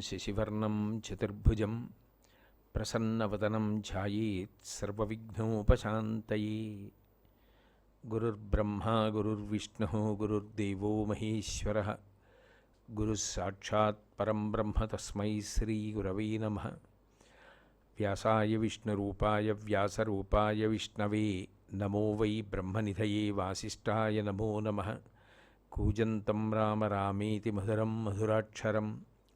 శశివర్ణం చతుర్భుజం ప్రసన్నవదనం ఛాయేత్ సర్వవిఘ్నోపశాంతయే గురుర్బ్రహ్మా గురుర్విష్ణు గురుర్దేవో మహేశ్వర గురుస్సాక్షాత్ పరం బ్రహ్మ తస్మై శ్రీగురవే నమ వ్యాసాయ విష్ణురూపాయ వ్యాసరూపాయ విష్ణవే నమో వై బ్రహ్మనిధయే వాసిష్ఠాయ నమో నమః కూజంతం రామ రామేతి మధురం మధురాక్షరం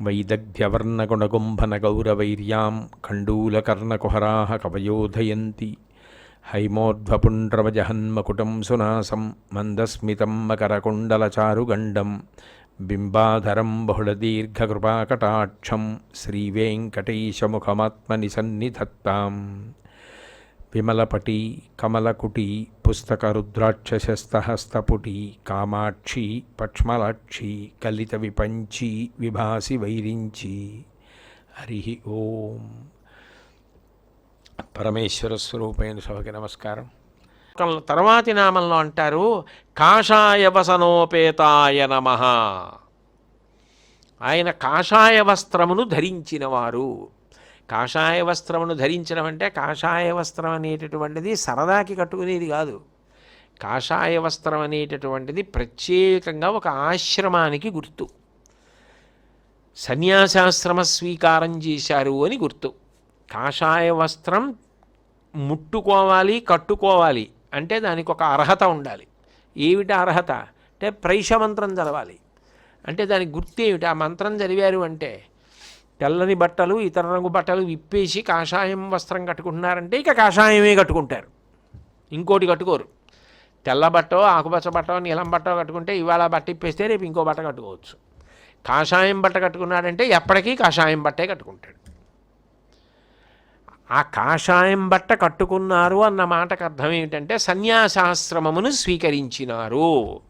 వైదగ్ధ్యవర్ణగుణగుంభనగౌరవైర్యాం ఖండూలకర్ణకుహరాः కవయోధయంతి హైమోర్ధ్వపుండ్రవజహన్మకుటం సునాసం మందస్మితం మకరకుండలచారుగండం బింబాధరం బహుళదీర్ఘకృపాకటాక్షం శ్రీవేంకటేశముఖమాత్మని సన్నిధత్తాం విమలపటి కమలకుటి పుస్తక రుద్రాక్షశస్తహస్తపుటి కామాక్షి పక్ష్మలాక్షి కలిత విపంచి విభాసి వైరించి హరి ఓం. పరమేశ్వర స్వరూపైన సభకి నమస్కారం. తర్వాతి నామంలో అంటారు కాషాయ వసనోపేతాయ నమ. ఆయన కాషాయ వస్త్రమును ధరించినవారు. కాషాయ వస్త్రమును ధరించడం అంటే కాషాయ వస్త్రం అనేటటువంటిది సరదాకి కట్టుకునేది కాదు. కాషాయ వస్త్రం అనేటటువంటిది ప్రత్యేకంగా ఒక ఆశ్రమానికి గుర్తు. సన్యాసాశ్రమ స్వీకారం చేశారు అని గుర్తు. కాషాయ వస్త్రం ముట్టుకోవాలి కట్టుకోవాలి అంటే దానికి ఒక అర్హత ఉండాలి. ఏమిటి అర్హత? అంటే ప్రైషమంత్రం చదవాలి. అంటే దానికి గుర్తు ఏమిటి? ఆ మంత్రం చదివారు అంటే తెల్లని బట్టలు ఇతర రంగు బట్టలు విప్పేసి కాషాయం వస్త్రం కట్టుకుంటున్నారంటే ఇక కాషాయమే కట్టుకుంటారు. ఇంకోటి కట్టుకోరు. తెల్ల బట్టో ఆకుపచ్చ బట్టో నీలం బట్టో కట్టుకుంటే ఇవాళ బట్ట ఇప్పేస్తే రేపు ఇంకో బట్ట కట్టుకోవచ్చు. కాషాయం బట్ట కట్టుకున్నాడంటే ఎప్పటికీ కాషాయం బట్టే కట్టుకుంటాడు. ఆ కాషాయం బట్ట కట్టుకున్నారు అన్న మాటకు అర్థం ఏమిటంటే సన్యాసాశ్రమమును స్వీకరించినారు.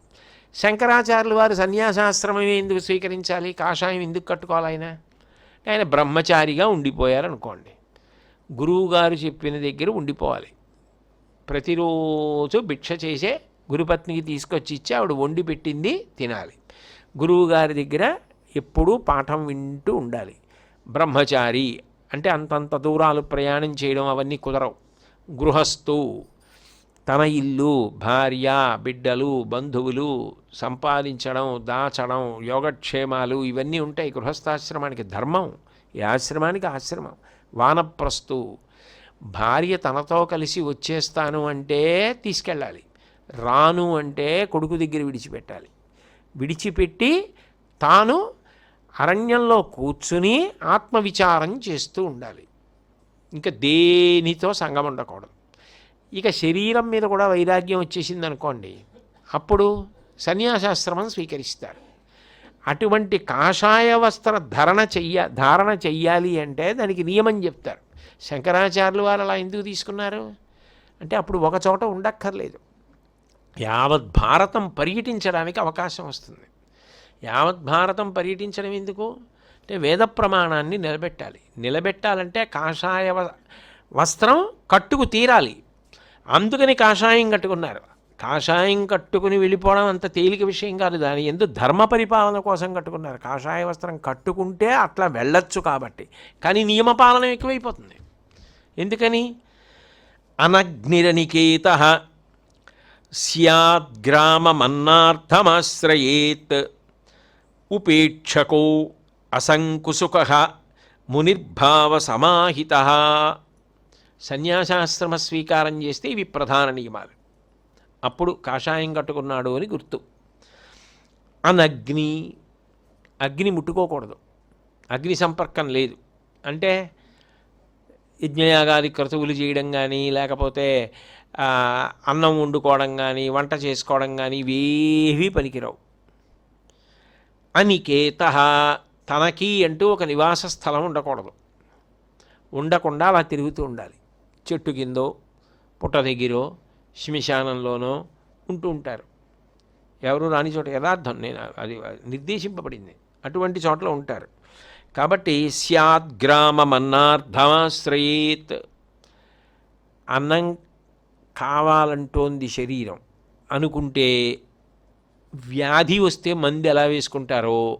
శంకరాచార్యులు వారు సన్యాసాశ్రమం ఎందుకు స్వీకరించాలి? కాషాయం ఎందుకు కట్టుకోవాలి ఆయన బ్రహ్మచారిగా ఉండిపోయారనుకోండి. గురువుగారు చెప్పిన దగ్గర ఉండిపోవాలి. ప్రతిరోజు భిక్ష చేసే గురుపత్నికి తీసుకొచ్చి ఇచ్చి ఆవిడ వండి పెట్టింది తినాలి. గురువుగారి దగ్గర ఎప్పుడూ పాఠం వింటూ ఉండాలి. బ్రహ్మచారి అంటే అంతంత దూరాలు ప్రయాణం చేయడం అవన్నీ కుదరవు. గృహస్థు తన ఇల్లు భార్య బిడ్డలు బంధువులు సంపాదించడం దాచడం యోగక్షేమాలు ఇవన్నీ ఉంటాయి. గృహస్థాశ్రమానికి ధర్మం ఈ ఆశ్రమానికి ఆశ్రమం వానప్రస్తు భార్య తనతో కలిసి వచ్చేస్తాను అంటే తీసుకెళ్ళాలి. రాను అంటే కొడుకు దగ్గర విడిచిపెట్టాలి. విడిచిపెట్టి తాను అరణ్యంలో కూర్చుని ఆత్మవిచారం చేస్తూ ఉండాలి. ఇంకా దేనితో సంగం ఉండకూడదు ఇక శరీరం మీద కూడా వైరాగ్యం వచ్చేసింది అనుకోండి అప్పుడు సన్యాసాశ్రమం స్వీకరిస్తారు. అటువంటి కాషాయ వస్త్ర ధరణ చెయ్య ధారణ చెయ్యాలి అంటే దానికి నియమం చెప్తారు. శంకరాచార్యులు వారు అలా ఎందుకు తీసుకున్నారు? అంటే అప్పుడు ఒక చోట ఉండక్కర్లేదు. యావత్ భారతం పర్యటించడానికి అవకాశం వస్తుంది. యావత్ భారతం పర్యటించడం ఎందుకు? అంటే వేద ప్రమాణాన్ని నిలబెట్టాలి. నిలబెట్టాలంటే కాషాయ వస్త్రం కట్టుకు తీరాలి. అందుకని కాషాయం కట్టుకున్నారు. కాషాయం కట్టుకుని వెళ్ళిపోవడం అంత తేలిక విషయం కాదు. దాని ఎందు ధర్మ పరిపాలన కోసం కట్టుకున్నారు. కాషాయ వస్త్రం కట్టుకుంటే అట్లా వెళ్ళొచ్చు కాబట్టి. కానీ నియమపాలన ఎక్కువైపోతుంది. ఎందుకని? అనగ్నిరనికేత స్యాద్గ్రామమన్నార్థమాశ్రయేత్ ఉపేక్షకో అసంకుశుక మునిర్భావ సమాహిత సన్యాసాశ్రమ స్వీకారం చేస్తే ఇవి ప్రధాన నియమాలు. అప్పుడు కాషాయం కట్టుకున్నాడు అని గుర్తు. అనగ్ని అగ్ని ముట్టుకోకూడదు. అగ్ని సంపర్కం లేదు. అంటే యజ్ఞయాగాది క్రతువులు చేయడం కానీ లేకపోతే అన్నం వండుకోవడం కానీ వంట చేసుకోవడం కానీ ఇవేవీ పనికిరావు. అనికేత తనకి అంటూ ఒక నివాస స్థలం ఉండకూడదు. ఉండకుండా అలా తిరుగుతూ ఉండాలి. చెట్టు కిందో పుట్ట దగ్గరో శ్మశానంలోనో ఉంటూ ఉంటారు. ఎవరు రాని చోట యథార్థం నేను అది నిర్దేశింపబడింది. అటువంటి చోట్ల ఉంటారు. కాబట్టి స్యాద్ గ్రామమన్నార్థమాశ్రయేత్. అన్నం కావాలంటోంది శరీరం. అనుకుంటే వ్యాధి వస్తే మంది ఎలా వేసుకుంటారో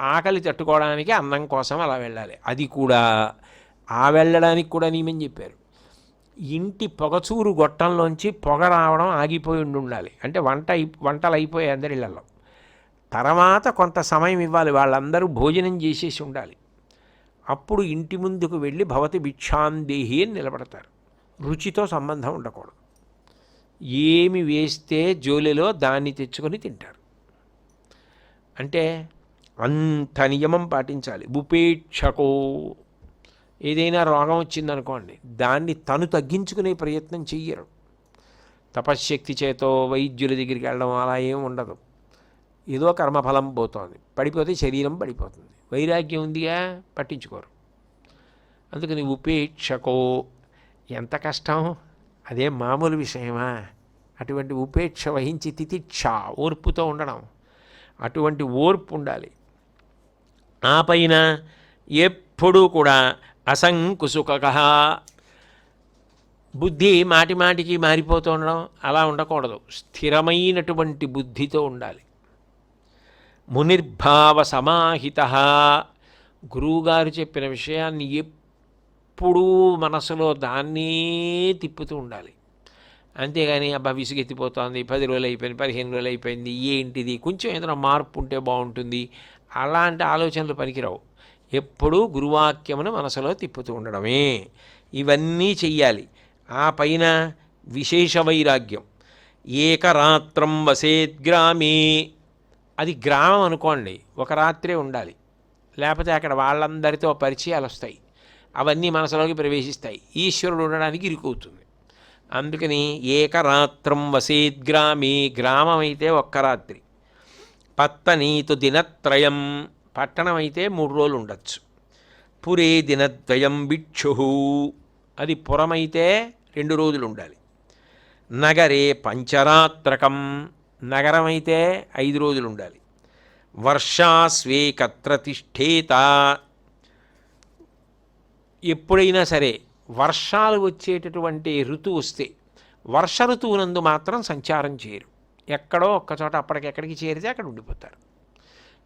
ఆకలి తట్టుకోవడానికి అన్నం కోసం అలా వెళ్ళాలి. అది కూడా ఆ వెళ్ళడానికి కూడా నియమని చెప్పారు. ఇంటి పొగచూరు గొట్టంలోంచి పొగ రావడం ఆగిపోయి ఉండి ఉండాలి అంటే వంట వంటలు అయిపోయాయి అందరి ఇళ్ళల్లో తర్వాత కొంత సమయం ఇవ్వాలి. వాళ్ళందరూ భోజనం చేసేసి ఉండాలి. అప్పుడు ఇంటి ముందుకు వెళ్ళి భవతి భిక్షాందేహి అని నిలబడతారు. రుచితో సంబంధం ఉండకూడదు. ఏమి వేస్తే జోలిలో దాన్ని తెచ్చుకొని తింటారు. అంటే అంత నియమం పాటించాలి. ఉపేక్షకో ఏదైనా రోగం వచ్చిందనుకోండి దాన్ని తను తగ్గించుకునే ప్రయత్నం చెయ్యరు. తపశ్శక్తి చేతో వైద్యుల దగ్గరికి వెళ్ళడం అలా ఏం ఉండదు. ఏదో కర్మఫలం పోతోంది. పడిపోతే శరీరం పడిపోతుంది. వైరాగ్యం ఉందిగా పట్టించుకోరు. అందుకని ఉపేక్షకో. ఎంత కష్టం? అదే మామూలు విషయమా? అటువంటి ఉపేక్ష వహించి తితిక్ష ఓర్పుతో ఉండడం. అటువంటి ఓర్పు ఉండాలి. ఆ పైన ఎప్పుడూ కూడా అసంకుసుక బుద్ధి మాటి మాటికి మారిపోతూ ఉండడం అలా ఉండకూడదు. స్థిరమైనటువంటి బుద్ధితో ఉండాలి. మునిర్భావ సమాహిత. గురువుగారు చెప్పిన విషయాన్ని ఎప్పుడూ మనసులో దాన్నే తిప్పుతూ ఉండాలి. అంతేగాని అబ్బా విసుగెత్తిపోతోంది పది రోజులు అయిపోయింది పదిహేను రోజులు అయిపోయింది ఏంటిది కొంచెం ఏదైనా మార్పు ఉంటే బాగుంటుంది అలాంటి ఆలోచనలు పనికిరావు. ఎప్పుడూ గురువాక్యమును మనసులో తిప్పుతూ ఉండడమే. ఇవన్నీ చెయ్యాలి. ఆ పైన విశేష వైరాగ్యం. ఏకరాత్రం వసేద్గ్రామే అది గ్రామం అనుకోండి ఒక రాత్రే ఉండాలి. లేకపోతే అక్కడ వాళ్ళందరితో పరిచయాలు వస్తాయి. అవన్నీ మనసులోకి ప్రవేశిస్తాయి. ఈశ్వరుడు ఉండడానికి ఇరుకవుతుంది. అందుకని ఏకరాత్రం వసేద్గ్రామే గ్రామం అయితే ఒక్క రాత్రి. పత్తనీతు దినత్రయం. పట్టణం అయితే మూడు రోజులు ఉండొచ్చు పురే దినద్వయం భిక్షు. అది పురమైతే రెండు రోజులు ఉండాలి నగరే పంచరాత్రకం నగరం అయితే ఐదు రోజులు ఉండాలి వర్షాస్వేకత్ర తిష్ఠేత. ఎప్పుడైనా సరే వర్షాలు వచ్చేటటువంటి ఋతువు వస్తే వర్ష ఋతువునందు మాత్రం సంచారం చేయరు. ఎక్కడో ఒక్కచోట అప్పటికెక్కడికి చేరితే అక్కడ ఉండిపోతారు.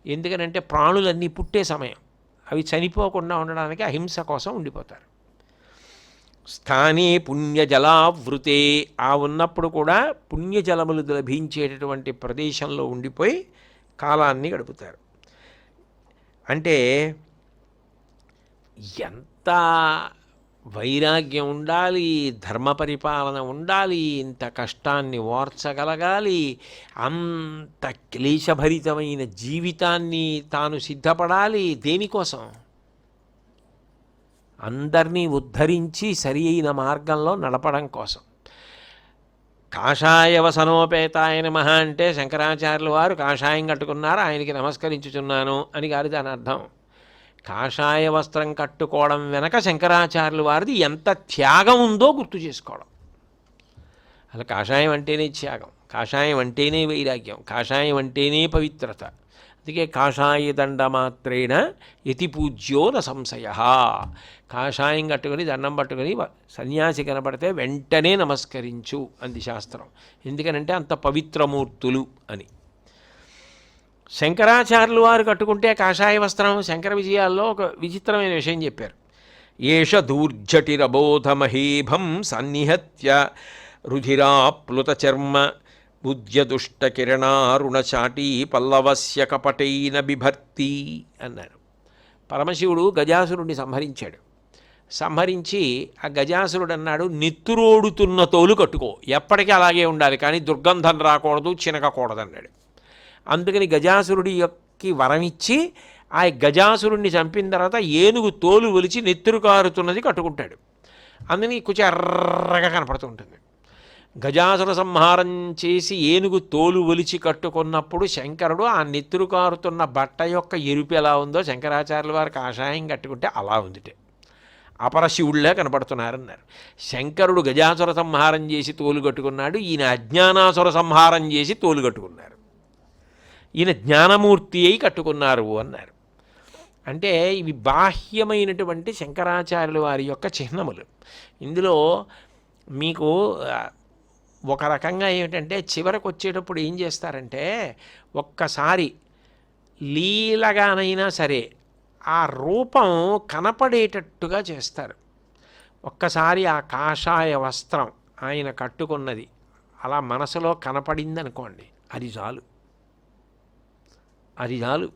ఎందుకనంటే ప్రాణులన్నీ పుట్టే సమయం. అవి చనిపోకుండా ఉండడానికి అహింస కోసం ఉండిపోతారు. స్థానే పుణ్యజలావృతే. ఆ ఉన్నప్పుడు కూడా పుణ్యజలములు లభించేటటువంటి ప్రదేశంలో ఉండిపోయి కాలాన్ని గడుపుతారు. అంటే ఎంత వైరాగ్యం ఉండాలి ధర్మ పరిపాలన ఉండాలి ఇంత కష్టాన్ని ఓర్చగలగాలి అంత క్లేశభరితమైన జీవితాన్ని తాను సిద్ధపడాలి దేనికోసం? అందరినీ ఉద్ధరించి సరి అయిన మార్గంలో నడపడం కోసం. కాషాయ వసనోపేతాయ నమ అంటే శంకరాచార్యులు వారు కాషాయం కట్టుకున్నారు ఆయనకి నమస్కరించుచున్నాను అని గారి దాని అర్థం కాషాయ వస్త్రం కట్టుకోవడం వెనక శంకరాచార్యుల వారిది ఎంత త్యాగం ఉందో గుర్తు చేసుకోవడం. అలా కాషాయం అంటేనే త్యాగం కాషాయం అంటేనే వైరాగ్యం కాషాయం అంటేనే పవిత్రత. అందుకే కాషాయ దండ మాత్రేణ యతి పూజ్యో న సంశయ. కాషాయం కట్టుకొని దండం పట్టుకొని వ- సన్యాసి కనపడితే వెంటనే నమస్కరించు అంది శాస్త్రం. ఎందుకనంటే అంత పవిత్రమూర్తులు అని. శంకరాచార్యులు వారు కట్టుకుంటే కాషాయ వస్త్రం శంకర విజయాల్లో ఒక విచిత్రమైన విషయం చెప్పారు. ఏష దూర్జటిరబోధమహీభం సన్నిహత్య రుధిరాప్లుత చర్మ ఉద్యదుష్ట కిరణారుణచాటీ పల్లవస్య కపటైన బిభర్తి అన్నారు. పరమశివుడు గజాసురుడిని సంహరించాడు. సంహరించి ఆ గజాసురుడు అన్నాడు నెత్తురోడుతున్న తోలు కట్టుకో. ఎప్పటికీ అలాగే ఉండాలి కానీ దుర్గంధం రాకూడదు చినకకూడదు అన్నాడు అందుకని గజాసురుడి యొక్క వరం ఇచ్చి ఆ గజాసురుడిని చంపిన తర్వాత ఏనుగు తోలు ఒలిచి నెత్తురు కారుతున్నది కట్టుకుంటాడు. అందుని కొంచెం ఎర్రగా కనపడుతూ ఉంటుంది. గజాసుర సంహారం చేసి ఏనుగు తోలు ఒలిచి కట్టుకున్నప్పుడు శంకరుడు ఆ నెత్తురు కారుతున్న బట్ట యొక్క ఎరుపు ఎలా ఉందో శంకరాచార్యుల వారికి కాషాయం కట్టుకుంటే అలా ఉందిటే. అపరశివుళ్ళే కనపడుతున్నారన్నారు. శంకరుడు గజాసుర సంహారం చేసి తోలు కట్టుకున్నాడు ఈయన అజ్ఞానాసుర సంహారం చేసి తోలు కట్టుకున్నారు. ఈయన జ్ఞానమూర్తి అయి కట్టుకున్నారు అన్నారు. అంటే ఇవి బాహ్యమైనటువంటి శంకరాచార్యుల వారి యొక్క చిహ్నములు. ఇందులో మీకు ఒక రకంగా ఏమిటంటే చివరకు వచ్చేటప్పుడు ఏం చేస్తారంటే ఒక్కసారి లీలగానైనా సరే ఆ రూపం కనపడేటట్టుగా చేస్తారు. ఒక్కసారి ఆ కాషాయ వస్త్రం ఆయన కట్టుకున్నది అలా మనసులో కనపడింది అనుకోండి అది చాలు. అది చాలు.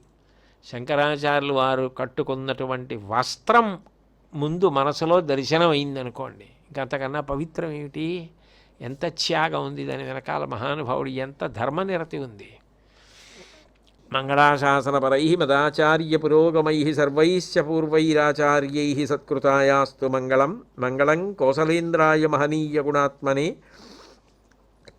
శంకరాచార్యులు వారు కట్టుకున్నటువంటి వస్త్రం ముందు మనసులో దర్శనం అయిందనుకోండి ఇంకంతకన్నా పవిత్రం ఏమిటి? ఎంత త్యాగం ఉంది దాని వెనకాల మహానుభావుడు ఎంత ధర్మనిరతి ఉంది. మంగళాశాసనపరై మదాచార్య పురోగమై సర్వైశ్చ పూర్వైరాచార్యై సత్కృతాయాస్తు మంగళం. మంగళం కోసలేంద్రాయ మహనీయ గుణాత్మనే